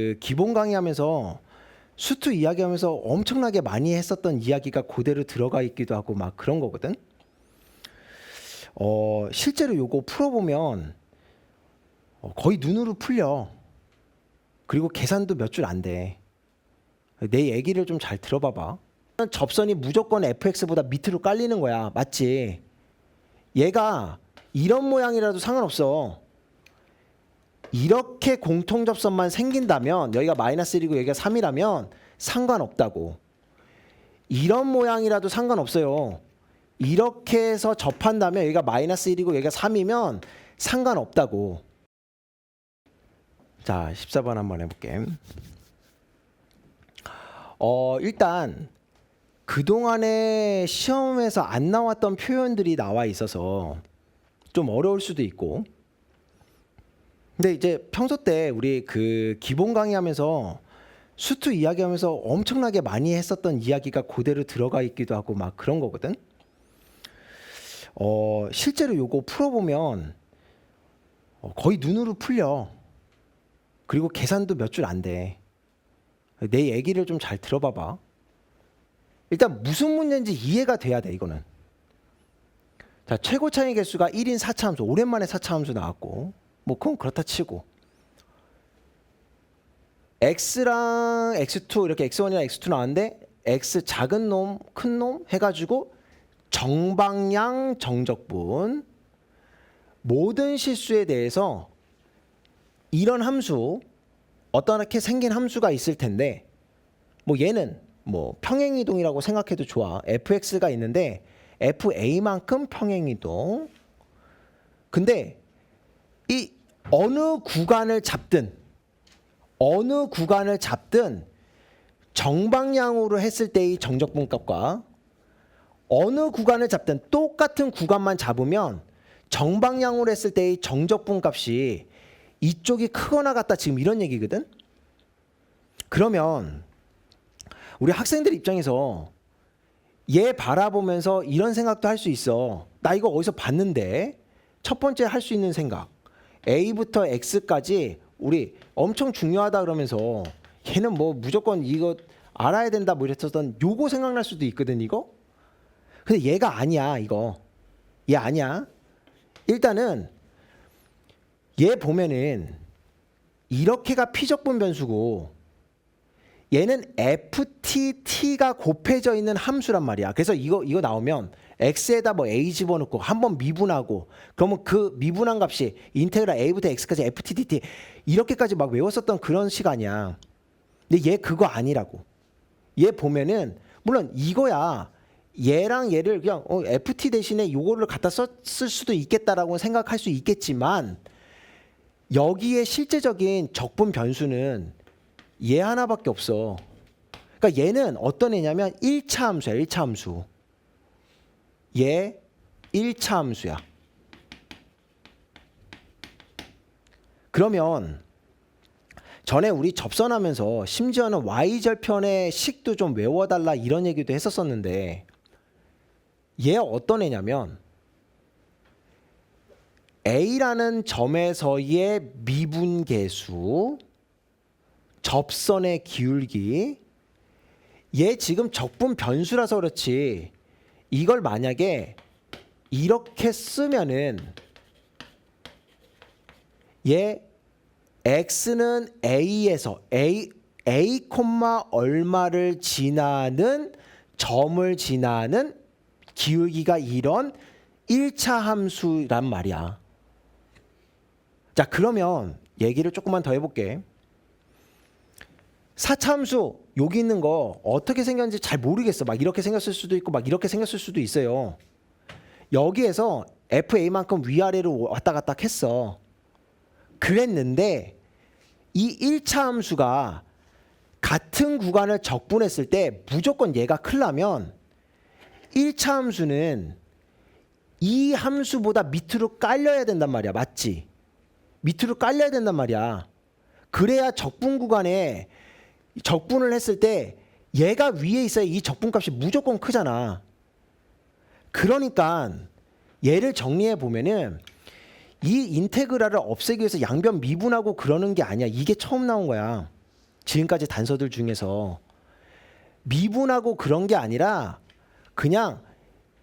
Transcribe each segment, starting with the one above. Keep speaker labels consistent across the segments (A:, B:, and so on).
A: 그 기본 강의하면서 수트 이야기하면서 엄청나게 많이 했었던 이야기가 그대로 들어가 있기도 하고 막 그런 거거든. 어, 실제로 요거 풀어보면 어, 거의 눈으로 풀려. 그리고 계산도 몇 줄 안 돼. 내 얘기를 좀 잘 들어봐봐. 접선이 무조건 fx보다 밑으로 깔리는 거야. 맞지? 얘가 이런 모양이라도 상관없어. 이렇게 공통 접선만 생긴다면 여기가 마이너스 1이고 여기가 3이라면 상관없다고. 이런 모양이라도 상관없어요. 이렇게 해서 접한다면 여기가 마이너스 1이고 여기가 3이면 상관없다고. 자, 14번 한번 해볼게. 어, 일단 그동안에 시험에서 안 나왔던 표현들이 나와 있어서 좀 어려울 수도 있고 근데 이제 평소 때 우리 그 기본 강의하면서 수트 이야기하면서 엄청나게 많이 했었던 이야기가 그대로 들어가 있기도 하고 막 그런 거거든. 어, 실제로 요거 풀어보면 어, 거의 눈으로 풀려. 그리고 계산도 몇 줄 안 돼. 내 얘기를 좀 잘 들어봐봐. 일단 무슨 문제인지 이해가 돼야 돼 이거는. 자 최고 차이 개수가 1인 4차 함수 오랜만에 4차 함수 나왔고 뭐 그건 그렇다 치고. X랑 x2 이렇게 x1이랑 x2 나왔는데 x 작은 놈, 큰 놈 해가지고 정방향 정적분. 모든 실수에 대해서 이런 함수 어떻게 생긴 함수가 있을 텐데 뭐 얘는 뭐 평행이동이라고 생각해도 좋아. Fx가 있는데 fa만큼 평행이동. 근데 이 어느 구간을 잡든 어느 구간을 잡든 정방향으로 했을 때의 정적 분 값과 어느 구간을 잡든 똑같은 구간만 잡으면 정방향으로 했을 때의 정적분 값이 이쪽이 크거나 같다 지금 이런 얘기거든. 그러면 우리 학생들 입장에서 얘 바라보면서 이런 생각도 할 수 있어. 나 이거 어디서 봤는데 첫 번째 할 수 있는 생각. A부터 X까지 우리 엄청 중요하다 그러면서 얘는 뭐 무조건 이거 알아야 된다 뭐 이랬었던 요거 생각날 수도 있거든 이거. 근데 얘가 아니야 이거. 얘 아니야. 일단은 얘 보면은 이렇게가 피적분 변수고 얘는 FTT가 곱해져 있는 함수란 말이야. 그래서 이거 이거 나오면 x에다 뭐 a 집어넣고 한번 미분하고 그러면 그 미분한 값이 인테그랄 a부터 x까지 FTTT 이렇게까지 막 외웠었던 그런 시간이야. 근데 얘 그거 아니라고. 얘 보면은 물론 이거야. 얘랑 얘를 그냥 어, FT 대신에 요거를 갖다 썼을 수도 있겠다라고 생각할 수 있겠지만 여기에 실제적인 적분 변수는 얘 하나밖에 없어. 그러니까 얘는 어떤 애냐면 1차 함수야. 1차 함수. 얘 1차 함수야. 그러면 전에 우리 접선하면서 심지어는 y절편의 식도 좀 외워달라 이런 얘기도 했었었는데 얘 어떤 애냐면 A라는 점에서의 미분계수 접선의 기울기 얘 지금 적분 변수라서 그렇지 이걸 만약에 이렇게 쓰면은 얘 x는 a에서 a a 얼마를 지나는 점을 지나는 기울기가 이런 1차 함수란 말이야. 자, 그러면 얘기를 조금만 더 해볼게. 4차 함수 여기 있는 거 어떻게 생겼는지 잘 모르겠어. 막 이렇게 생겼을 수도 있고 막 이렇게 생겼을 수도 있어요. 여기에서 FA만큼 위아래로 왔다 갔다 했어. 그랬는데 이 1차 함수가 같은 구간을 적분했을 때 무조건 얘가 클라면 1차 함수는 이 함수보다 밑으로 깔려야 된단 말이야. 맞지? 밑으로 깔려야 된단 말이야. 그래야 적분 구간에 적분을 했을 때 얘가 위에 있어야 이 적분값이 무조건 크잖아. 그러니까 얘를 정리해 보면은 이 인테그랄을 없애기 위해서 양변 미분하고 그러는 게 아니야. 이게 처음 나온 거야. 지금까지 단서들 중에서 미분하고 그런 게 아니라 그냥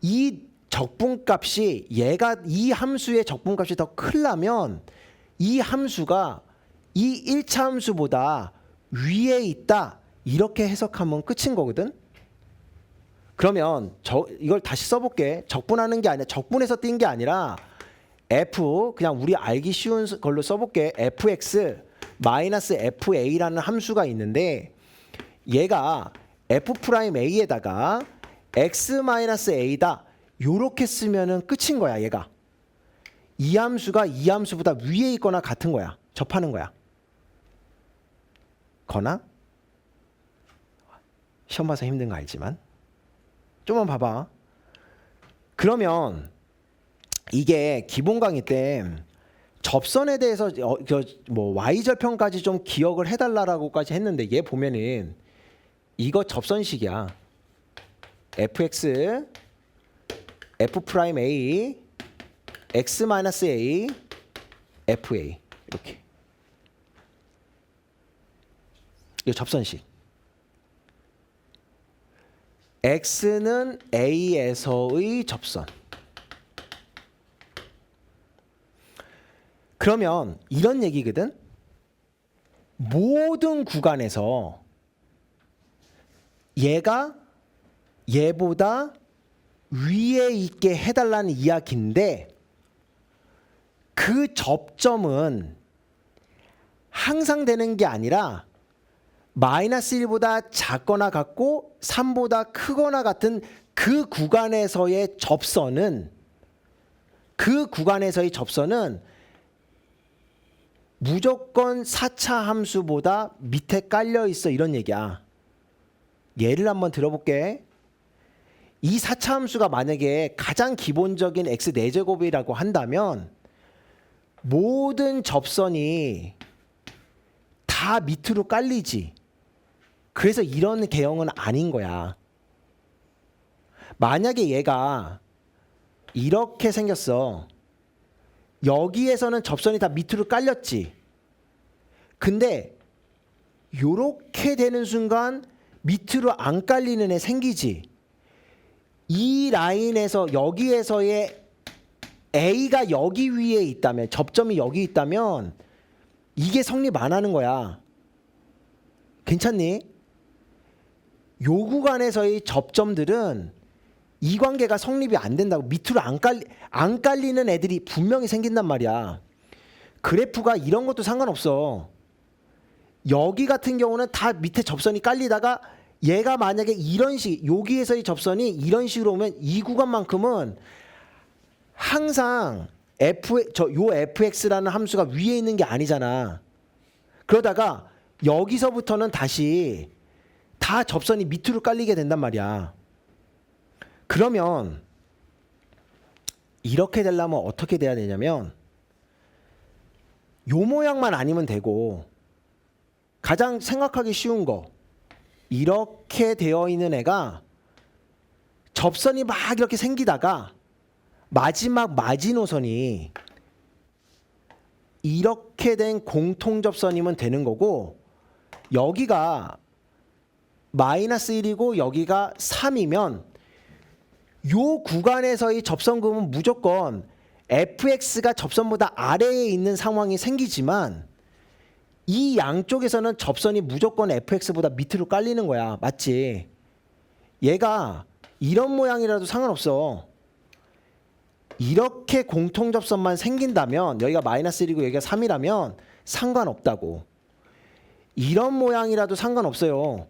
A: 이 적분값이 얘가 이 함수의 적분값이 더 크려면 이 함수가 이 1차 함수보다 위에 있다 이렇게 해석하면 끝인 거거든. 그러면 저 이걸 다시 써볼게. 적분하는 게 아니라 적분해서 띈 게 아니라 f 그냥 우리 알기 쉬운 걸로 써볼게. fx 마이너스 fa라는 함수가 있는데 얘가 f 프라임 a에다가 x 마이너스 a다 요렇게 쓰면은 끝인 거야 얘가. 이 함수가 이 함수보다 위에 있거나 같은 거야. 접하는 거야. 거나 시험 봐서 힘든 거 알지만 좀만 봐봐. 그러면 이게 기본 강의 때 접선에 대해서 어, 저 뭐 y 절편까지 좀 기억을 해달라라고까지 했는데 얘 보면은 이거 접선식이야. fx f 프라임 a x 마이너스 a fa 이렇게 이거 접선식. x는 a에서의 접선. 그러면 이런 얘기거든. 모든 구간에서 얘가 얘보다 위에 있게 해달라는 이야기인데 그 접점은 항상 되는 게 아니라 마이너스 1보다 작거나 같고 3보다 크거나 같은 그 구간에서의 접선은 그 구간에서의 접선은 무조건 4차 함수보다 밑에 깔려 있어 이런 얘기야. 예를 한번 들어볼게. 이 4차 함수가 만약에 가장 기본적인 x 4제곱이라고 한다면 모든 접선이 다 밑으로 깔리지. 그래서 이런 개형은 아닌 거야. 만약에 얘가 이렇게 생겼어. 여기에서는 접선이 다 밑으로 깔렸지. 근데 요렇게 되는 순간 밑으로 안 깔리는 애 생기지. 이 라인에서 여기에서의 A가 여기 위에 있다면 접점이 여기 있다면 이게 성립 안 하는 거야. 괜찮니? 요 구 간에서의 접점들은 이 관계가 성립이 안 된다고 밑으로 안 깔리 안 깔리는 애들이 분명히 생긴단 말이야. 그래프가 이런 것도 상관없어. 여기 같은 경우는 다 밑에 접선이 깔리다가 얘가 만약에 이런 식 여기에서의 접선이 이런 식으로 오면 이 구간만큼은 항상 f 저 요 fx라는 함수가 위에 있는 게 아니잖아. 그러다가 여기서부터는 다시 다 접선이 밑으로 깔리게 된단 말이야. 그러면 이렇게 되려면 어떻게 돼야 되냐면 요 모양만 아니면 되고 가장 생각하기 쉬운 거 이렇게 되어 있는 애가 접선이 막 이렇게 생기다가 마지막 마지노선이 이렇게 된 공통 접선이면 되는 거고 여기가 마이너스 1이고 여기가 3이면 요 구간에서의 접선금은 무조건 fx가 접선보다 아래에 있는 상황이 생기지만 이 양쪽에서는 접선이 무조건 fx보다 밑으로 깔리는 거야. 맞지? 얘가 이런 모양이라도 상관없어. 이렇게 공통 접선만 생긴다면 여기가 마이너스 1이고 여기가 3이라면 상관없다고. 이런 모양이라도 상관없어요.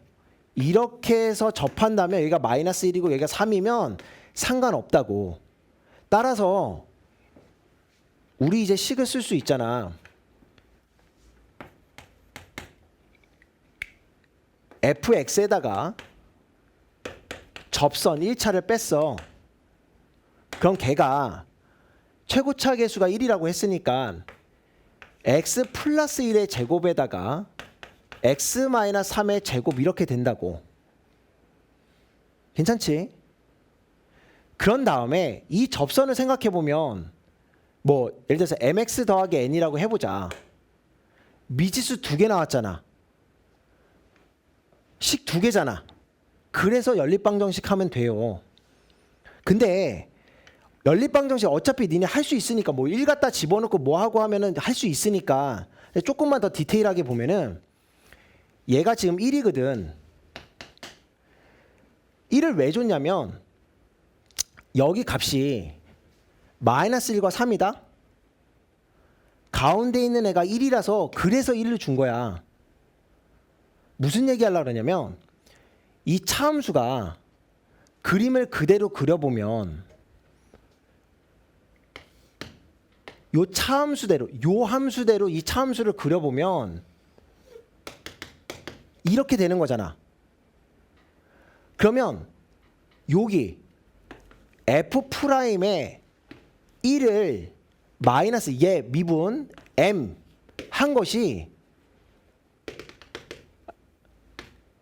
A: 이렇게 해서 접한다면 여기가 마이너스 1이고 여기가 3이면 상관없다고. 따라서 우리 이제 식을 쓸 수 있잖아. fx에다가 접선 1차를 뺐어. 그럼 걔가 최고차 계수가 1이라고 했으니까 x 플러스 1의 제곱에다가 x 마이너스 3의 제곱 이렇게 된다고. 괜찮지? 그런 다음에 이 접선을 생각해 보면 뭐 예를 들어서 mx 더하기 n이라고 해보자. 미지수 두 개 나왔잖아. 식 두 개잖아. 그래서 연립방정식 하면 돼요. 근데 연립방정식 어차피 니네 할 수 있으니까 뭐1 갖다 집어넣고 뭐 하고 하면은 할 수 있으니까 조금만 더 디테일하게 보면은 얘가 지금 1이거든. 1을 왜 줬냐면 여기 값이 마이너스 1과 3이다. 가운데 있는 애가 1이라서 그래서 1을 준 거야. 무슨 얘기 하려고 그러냐면 이 차함수가 그림을 그대로 그려보면 요 차함수대로 요 함수대로 이 차함수를 그려보면 이렇게 되는 거잖아. 그러면 여기 f 프라임에 1을 마이너스 얘 미분 m 한 것이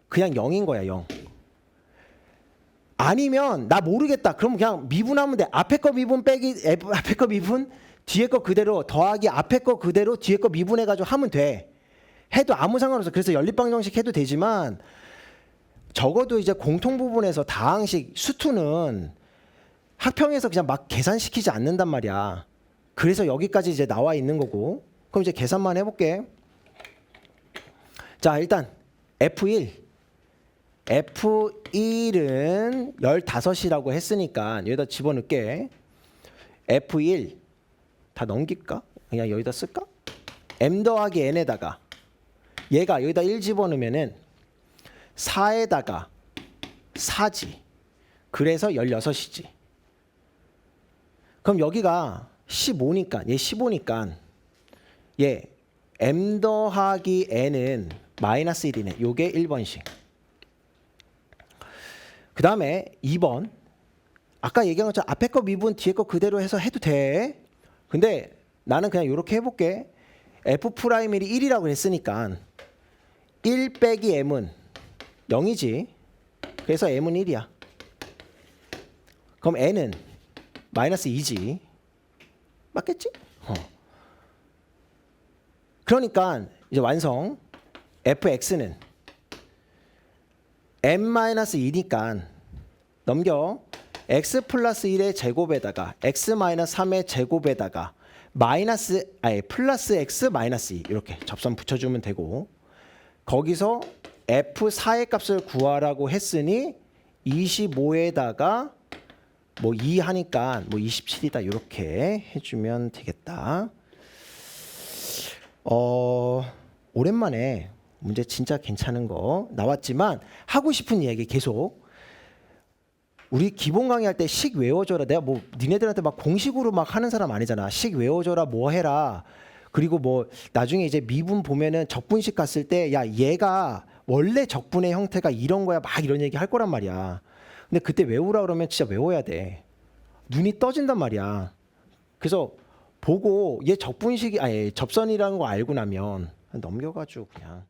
A: 그냥 0인 거야 0 아니면 나 모르겠다. 그럼 그냥 미분하면 돼. 앞에 거 미분 빼기 앞에 거 미분 뒤에 거 그대로 더하기 앞에 거 그대로 뒤에 거 미분해 가지고 하면 돼 해도 아무 상관없어 그래서 연립방정식 해도 되지만 적어도 이제 공통 부분에서 다항식 수투는 학평에서 그냥 막 계산시키지 않는단 말이야. 그래서 여기까지 이제 나와 있는 거고. 그럼 이제 계산만 해볼게. 자, 일단 F1. F1은 15이라고 했으니까 여기다 집어넣을게. F1 다 넘길까? 그냥 여기다 쓸까? M 더하기 N에다가 얘가 여기다 1 집어넣으면은 4에다가 4지. 그래서 16이지. 그럼 여기가 15니까 얘 15니까 얘 m 더하기 n은 마이너스 1이네. 요게 1번식. 그 다음에 2번. 아까 얘기한 것처럼 앞에 거 미분 뒤에 거 그대로 해서 해도 돼. 근데 나는 그냥 이렇게 해볼게. f 프라임이 1이라고 했으니까 1 빼기 m은 0이지. 그래서 m은 1이야. 그럼 n은 마이너스 2지. 맞겠지? 어. 그러니까 이제 완성. fx는 m 마이너스 2니까 넘겨. x 플러스 1의 제곱에다가 x 마이너스 3의 제곱에다가 마이너스 아니 플러스 x 마이너스 2 이렇게 접선 붙여주면 되고 거기서 f4의 값을 구하라고 했으니 25에다가 뭐 2 하니까 뭐 27이다 이렇게 해주면 되겠다. 어 오랜만에 문제 진짜 괜찮은 거 나왔지만 하고 싶은 얘기 계속 우리 기본 강의할 때 식 외워줘라. 내가 뭐 니네들한테 막 공식으로 막 하는 사람 아니잖아. 식 외워줘라. 뭐 해라. 그리고 뭐 나중에 이제 미분 보면은 적분식 갔을 때 야 얘가 원래 적분의 형태가 이런 거야. 막 이런 얘기 할 거란 말이야. 근데 그때 외우라 그러면 진짜 외워야 돼. 눈이 떠진단 말이야. 그래서 보고 얘 적분식이 아니 접선이라는 거 알고 나면 넘겨가지고 그냥